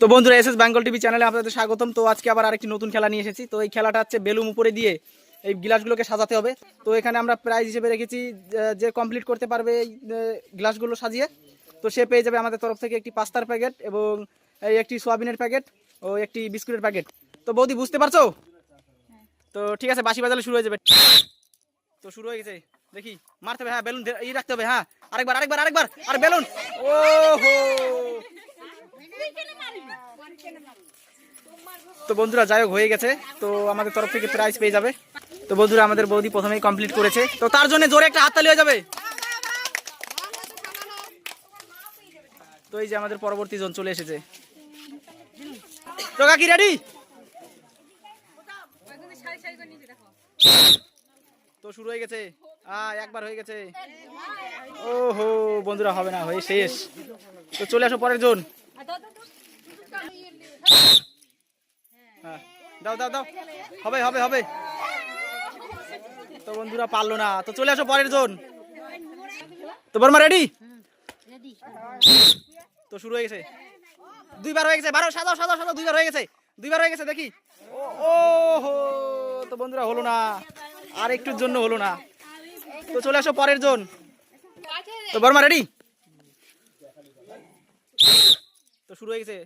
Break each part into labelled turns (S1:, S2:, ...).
S1: তো বন্ধুরা S S Bengal TV চ্যানেলে আপনাদের স্বাগতম। তো আজকে আবার আরেকটি নতুন খেলা নিয়ে এসেছি। তো এই খেলাটা হচ্ছে বেলুন উপরে দিয়ে এই গ্লাসগুলোকে সাজাতে হবে। তো এখানে আমরা প্রাইজ হিসেবে রেখেছি যে কমপ্লিট করতে পারবে এই গ্লাসগুলো সাজিয়ে। তো সে পেয়ে যাবে আমাদের তরফ থেকে একটি পাস্তার প্যাকেট এবং একটি সোয়াবিনের প্যাকেট ও একটি বিস্কুটের প্যাকেট। তো বৌদি, বুঝতে পারছ? তো ঠিক আছে বাসি বাজালে শুরু হয়ে যাবে। তো শুরু হয়ে গেছে। দেখি, মারতে হবে হ্যাঁ বেলুন ই রাখতে হবে হ্যাঁ। আরেকবার আরেকবার আরেকবার। আর বেলুন! ও হো তো বন্ধুরা, যাই হয়ে গেছে। তো আমাদের তরফ থেকে প্রাইজ পেয়ে যাবে। তো বন্ধুরা, আমাদের বৌদি প্রথমেই কমপ্লিট করেছে। তো তার জন্য জোরে একটা হাততালি হয়ে যাবে। তো এই যে আমাদের পরবর্তী জন চলে এসেছে। তো কাকি রেডি তো শুরু হয়ে গেছে। একবার হয়ে গেছে। ওহো, বন্ধুরা, হবে না, হয়ে শেষ। তো চলে আসো পরের জন। হ্যাঁ দাও দাও দাও। হবে হবে হবে। তো বন্ধুরা পারল না। তো চলে আসো পরের জন তো বর্মা রেডি তো শুরু হয়ে গেছে। দুইবার হয়ে গেছে। বারো, সাদা সাদা সাদা, দুইবার হয়ে গেছে। দুইবার হয়ে গেছে, দেখি। ও হো তো বন্ধুরা হলো না। আর একটুর জন্য হলো না। তো চলে আসো পরের জন তো বর্মা রেডি তো শুরু হয়ে গেছে।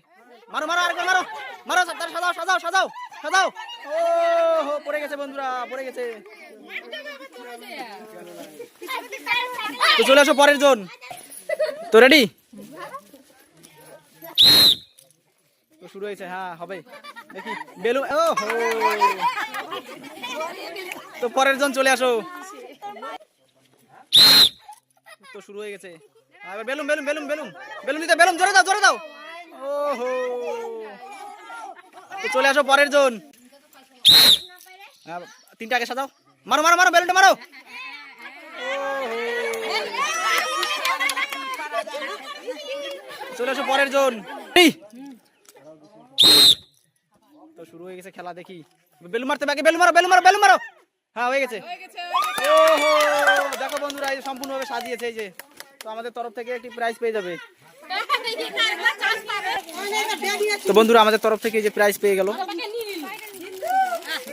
S1: মারো মারো, আরেকবার মারো। মারো সাজাও সাজাও সাজাও সাজাও। ও হো পড়ে গেছে বন্ধুরা, পড়ে গেছে। চলে আসো পরের জন। তো রেডি তো শুরু হয়েছে হ্যাঁ হবে। দেখি বেলুন ও হো তো পরের জন চলে আসো। তো শুরু হয়ে গেছে। Balloon balloon balloon balloon. Balloon দিতে, বেলুন, জোরে দাও জোরে দাও। ও হো চলে আসো পরের জন হ্যাঁ, তিনটা আগে সাজাও মারো মারো মারো বেলুনটা মারো চলে আসো পরের জন তো শুরু হয়ে গেছে খেলা দেখি বেলুন মারতে বাকি বেলুন মারো বেলুন মারো বেলুন মারো হ্যাঁ হয়ে গেছে ওহো দেখো বন্ধুরা এই যে সম্পূর্ণভাবে সাজিয়েছে এই যে তো আমাদের তরফ থেকে একটি প্রাইজ পেয়ে যাবে তো বন্ধুরা, আমাদের তরফ থেকে যে প্রাইজ পেয়ে গেল।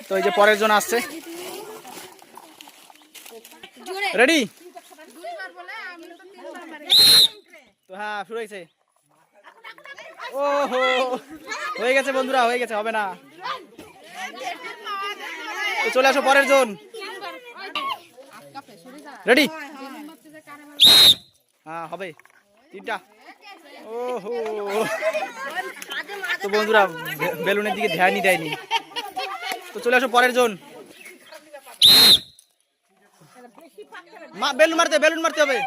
S1: তো এই যে পরের জন আসছে। রেডি তো হ্যাঁ শুরু হয়েছে। ওহো, হয়ে গেছে বন্ধুরা, হয়ে গেছে, হবে না। চলে আসো পরের জন। রেডি হ্যাঁ হবে। তিনটা। ওহো। তো বন্ধুরা বেলুনের দিকে ধ্যানই দেয়নি। তো চলে আসো পরের জন। মা বেলুন মারতে বেলুন মারতে হবে।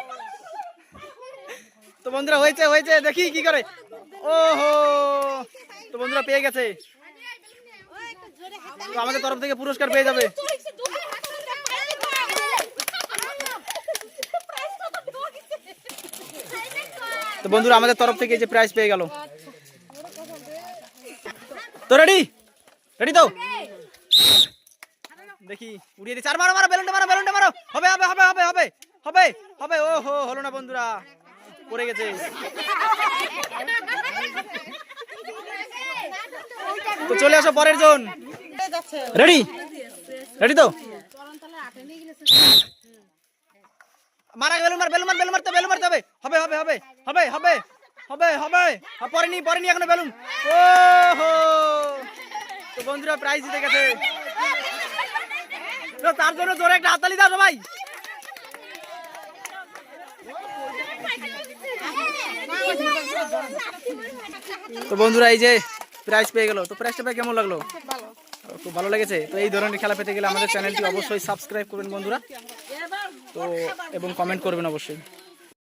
S1: তো বন্ধুরা হয়েছে হয়েছে দেখি কি করে। ওহো। তো বন্ধুরা পেয়ে গেছে। তো আমাদের তরফ থেকে পুরস্কার পেয়ে যাবে। তো বন্ধুরা, আমাদের তরফ থেকে যে প্রাইজ পেয়ে গেল। তো রেডি রেডি তো? দেখি, উড়িয়ে দিচ্ছে। আর মারো মারো বেলুনটা মারো বেলুনটা মারো। হবে হবে হবে হবে হবে হবে হবে। ও হো হলো না বন্ধুরা। পড়ে গেছে। তো চলে আসো পরের জন রেডি রেডি তো? মারা বেলুন মার বেলুন মার বেলুন মারতে বেলুন মারতে হবে। হবে হবে হবে হবে হবে হবে হবে। হ্যাঁ, পরেনি পরেনি এখনও বেলুন। ও হো তো বন্ধুরা প্রাইজ জিতে গেছে। তার জন্য জোরে একটা হাততালি দাও সবাই। তো বন্ধুরা এই যে প্রাইজ পেয়ে গেল। তো প্রাইজটা পেয়ে কেমন লাগল? খুব ভালো। লেগেছে। তো এই ধরনের খেলা পেতে গেলে আমাদের চ্যানেলটি অবশ্যই সাবস্ক্রাইব করবেন বন্ধুরা। তো এবং কমেন্ট করবেন অবশ্যই।